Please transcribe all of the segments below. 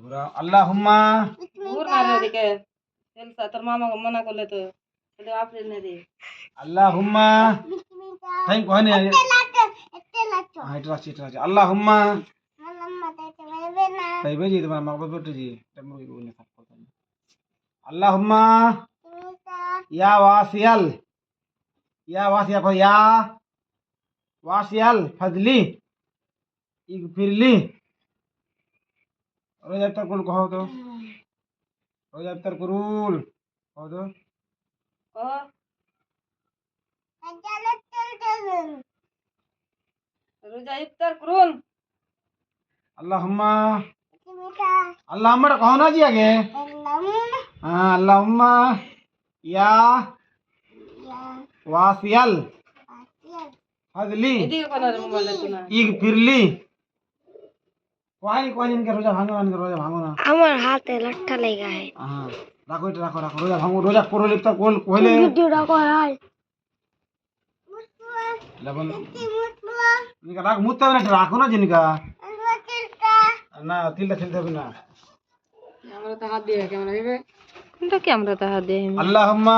ঘুরা আল্লাহ হুম্মা ঘুর মারে ওদিকে তেলসা তোর মামা মনা করলে তো। তাহলে আপনি নে দে। আল্লাহ হুম্মা তাই কয় না হ্যাঁ এটা আছে এটা তোমার মা বাবা বেটে জি এটা মুই বলে থাক কথা আল্লাহ ইয়া ওয়াসিয়াল। ইয়া ওয়াসিয়া ইয়া ওয়াসিয়াল ফজলি ইগফিরলি। রোজা ইফতার কুল কহ তো রোজা ইফতার কুরুল কহ তো ও রোজা ইফতার করুন আল্লাহ হুম্মা আল্লাহ হুম্মাটা কহ না জি আগে হ্যাঁ আল্লাহ হুম্মা ইয়া কোন কয়নি কয়নি ইনকে রোজা ভাঙো না রোজা ভাঙো না? আমার হাতে লাঠা লেগা है হ্যাঁ রাখো এটা রাখো রাখো রোজা ভাঙো রোজা করো কোল কইলে করাই লবণ ইনকা রাখ না রাখো না জিনিকা। না তিলটা ছেলতে হবে না। আমরা তো হাত দিয়ে কেমন হইবে কোনটা কি আমরা তো হাত দিয়ে? আল্লাহ হুম্মা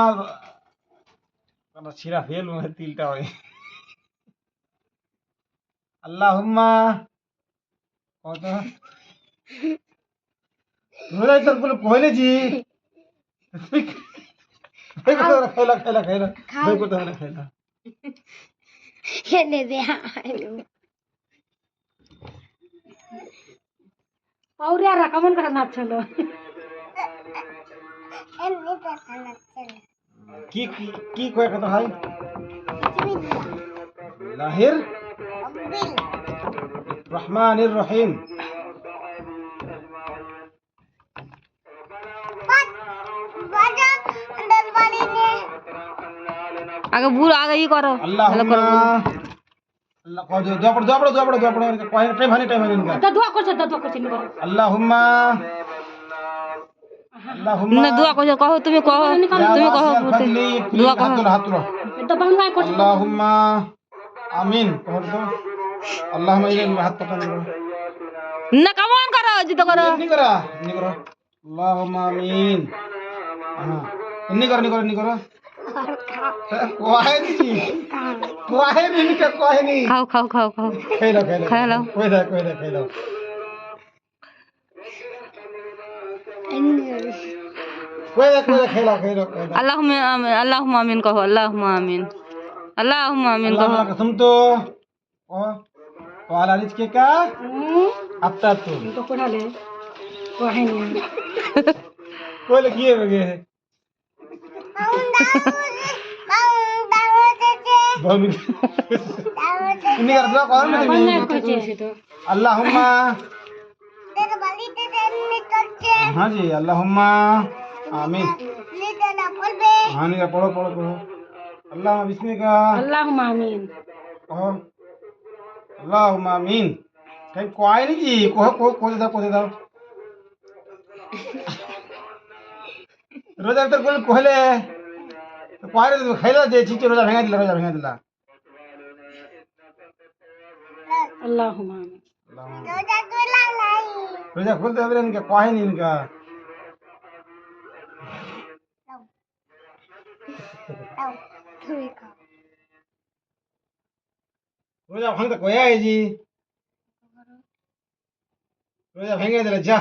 কাটা ছিড়া ফেল মানে তিলটা হয়। আল্লাহ হুম্মা কত রোজা তোর বলে কইলে জি খাইলা খাইলা খাইলা খাইলা খাইলা নাচছিল কি কি কি কয় কথা ভাই লাহির রহমান রহিম। আগে ভুল আগে ই করো। আল্লাহ আল্লাহ কয় দোয়া পড়ো দোয়া পড়ো দোয়া পড়ো দোয়া পড়ো কয় টাইম হানি টাইম হানি দা দোয়া করছে দা দোয়া আল্লাহুম্মা। আল্লাহুম্মা। না দোয়া কহো তুমি কহো তুমি কহো দোয়া হাত এটা বাংলায় আল্লাহুম্মা। আমিন। ইলাইহি হাত করো। না কেমন করো জিতো করো। নি করা নি করো। আমিন। হ্যাঁ নি করো নি করো নি করো। খাও খাও খাও খাও। খাই দাও খাই দাও খাই দাও। কই দাও কই দাও খাই দাও আল্লাহ তু వాళ్ళ అన్నిటికీ అత్తారు ఇంకొకడాలే కోళ్ళకి ఇన్ని అర్థం కావాలి అల్లహమ్మా हाँ जी अल्लाहुम्मा आमीन हाँ पढ़ो पढ़ो पढ़ो अल्लाह बिस्मिल्लाह अल्लाहुम्मा आमीन और আল্লাহ মামিন তাই কয় নাকি কোথা দাও কোথা দাও রোজার তো কোন কহলে কয় খাইলা যে চিচি রোজা ভেঙে দিলা রোজা ভেঙে দিলা আল্লাহ রোজা খুলতে হবে ইনকা কহেনি ইনকা ঠিক রোজা ভাঙতে কয়া আইজি রোজা ভেঙে দিলে যা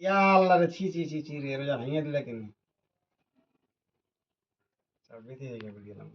ইয়া আল্লাহ রে ছি ছি ছি ছি রে রোজা ভেঙে দিলে কেন সব বেঁধে গেলাম